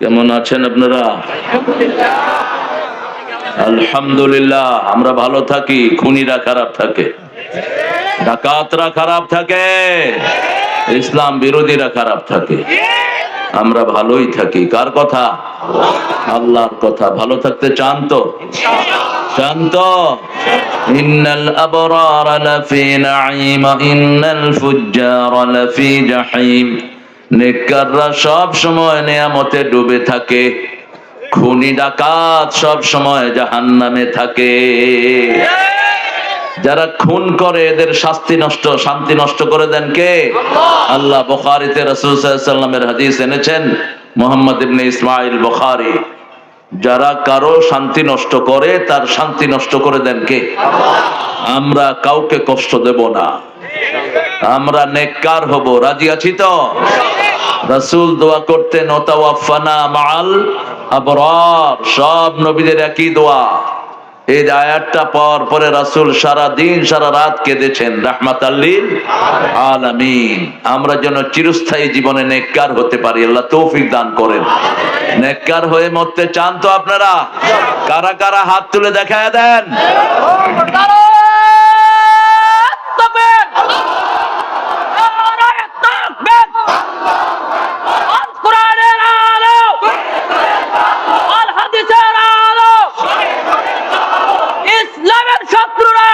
কেমন আছেন আপনারা? আলহামদুলিল্লাহ, আমরা ভালো থাকি, খুনিরা খারাপ থাকে, ডাকাতরা খারাপ থাকে, ইসলাম বিরোধীরা খারাপ থাকে। আমরা ভালোই থাকি, কার কথা? আল্লাহর কথা। ভালো থাকতে চান তো? চান তো? ইন্নাল আবরার ইন্নাল ফুজ্জার লাফি নেককাররা সব সময় নিয়ামতে ডুবে থাকে। খুনি ডাকাত সব সময় জাহান্নামে থাকে। যারা খুন করে এদের শাস্তি নষ্ট শান্তি নষ্ট করে দেন কে? আল্লাহ। বুখারীতে রাসূল সাল্লাল্লাহু আলাইহি সাল্লামের হাদিস এনেছেন মোহাম্মদ ইবনে ইসমাইল বুখারী যারা কারও শান্তি নষ্ট করে তার শান্তি নষ্ট করে দেন কে? আমরা কাউকে কষ্ট দেব না। আমরা নেককার হব, রাজি আছি তো? রাসূল দোয়া করতেন, ওতাওয়াফানা মাল সব নবীদের একই দোয়া। এই আয়াতটা পাওয়ার পরে রাসূল সারা দিন, সারা রাত কেঁদেছেন রাহমাত আলামিন। আমরা যেন চিরস্থায়ী জীবনে নেককার হতে পারি, আল্লাহ তৌফিক দান করেন। নেককার হয়ে মরতে চান তো আপনারা? কারা কারা হাত তুলে দেখায় দেন? শত্রুরা